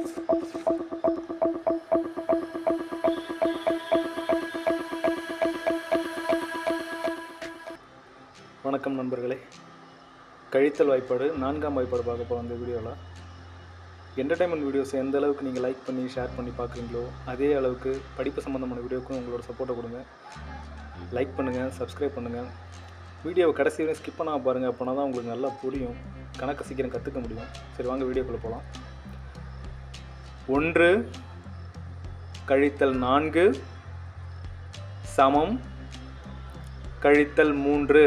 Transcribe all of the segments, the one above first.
வணக்கம் நண்பர்களே. கழித்தல் வாய்ப்பாடு நான்காம் வாய்ப்பாடு பார்க்க போகிறோம் இந்த வீடியோவில் என்டர்டைன்மெண்ட் வீடியோஸ் எந்த அளவுக்கு நீங்கள் லைக் பண்ணி ஷேர் பண்ணி பார்க்குறீங்களோ அதே அளவுக்கு படிப்பு சம்மந்தமான வீடியோக்கும் உங்களோட சப்போர்ட்டை கொடுங்க. லைக் பண்ணுங்கள் சப்ஸ்கிரைப் பண்ணுங்கள் வீடியோவை கடைசி வரையும் ஸ்கிப் பண்ணாமல் பாருங்கள் அப்போனா தான் உங்களுக்கு நல்லா புரியும். கணக்கு சீக்கிரம் கற்றுக்க முடியும். சரி வாங்க வீடியோக்குள்ளே போகலாம் ஒன்று கழித்தல் நான்கு சமம் கழித்தல் மூன்று.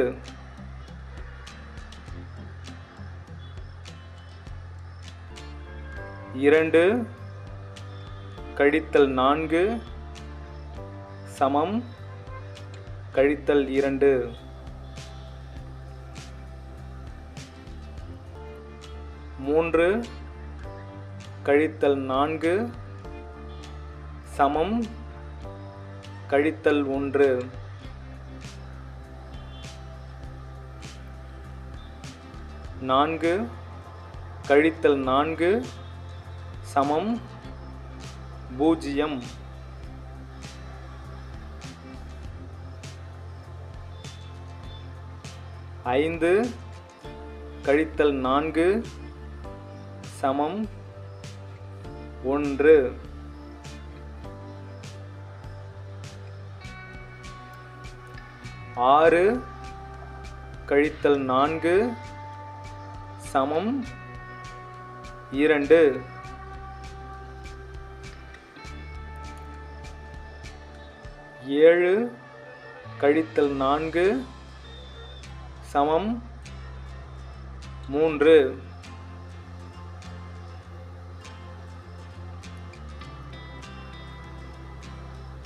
இரண்டு கழித்தல் நான்கு சமம் கழித்தல் இரண்டு. மூன்று கழித்தல் நான்கு சமம் கழித்தல் ஒன்று. நான்கு கழித்தல் நான்கு சமம் பூஜ்ஜியம். ஐந்து கழித்தல் நான்கு சமம் ஒன்று. ஆறு. கழித்தல் நான்கு. சமம். இரண்டு. ஏழு. கழித்தல் நான்கு. சமம். மூன்று.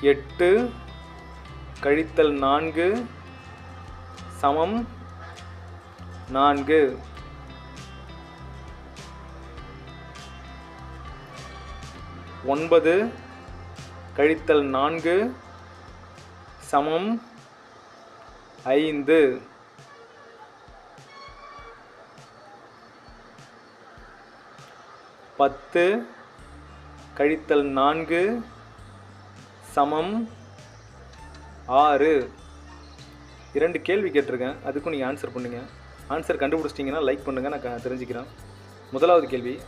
எட்டு கழித்தல் நான்கு சமம் நான்கு. ஒன்பது கழித்தல் நான்கு சமம் ஐந்து. பத்து கழித்தல் நான்கு சமம். ஆறு. இரண்டு கேள்வி கேட்டிருக்கேன். அதுக்கும் நீங்கள் ஆன்சர் பண்ணுங்கள் ஆன்சர் கண்டுபிடிச்சிட்டிங்கன்னா லைக் பண்ணுங்கள் நான் க- தெரிஞ்சுக்கிறேன். முதலாவது கேள்வி.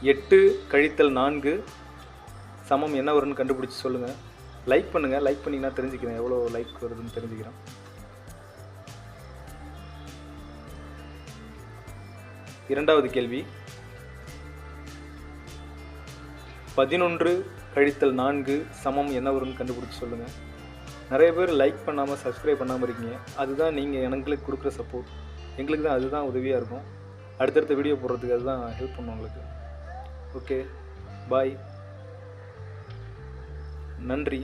எட்டு கழித்தல் நான்கு சமம் என்ன வரும்னு கண்டுபிடிச்சி சொல்லுங்கள் லைக் பண்ணுங்கள் லைக் பண்ணிங்கன்னா தெரிஞ்சுக்கிறேன். எவ்வளோ லைக் வருதுன்னு தெரிஞ்சுக்கிறேன். இரண்டாவது கேள்வி. பதினொன்று கழித்தல் நான்கு சமம் என்ன வரும்னு கண்டுபிடிச்சி சொல்லுங்கள் நிறைய பேர் லைக் பண்ணாமல் சப்ஸ்கிரைப் பண்ணாமல் இருக்கீங்க. அதுதான் நீங்கள் எங்களுக்கு கொடுக்குற சப்போர்ட் எங்களுக்கு தான் அதுதான் உதவியாக இருக்கும். அடுத்தடுத்த வீடியோ போடுறதுக்கு அதுதான் ஹெல்ப் பண்ணும் உங்களுக்கு. ஓகே பாய் நன்றி.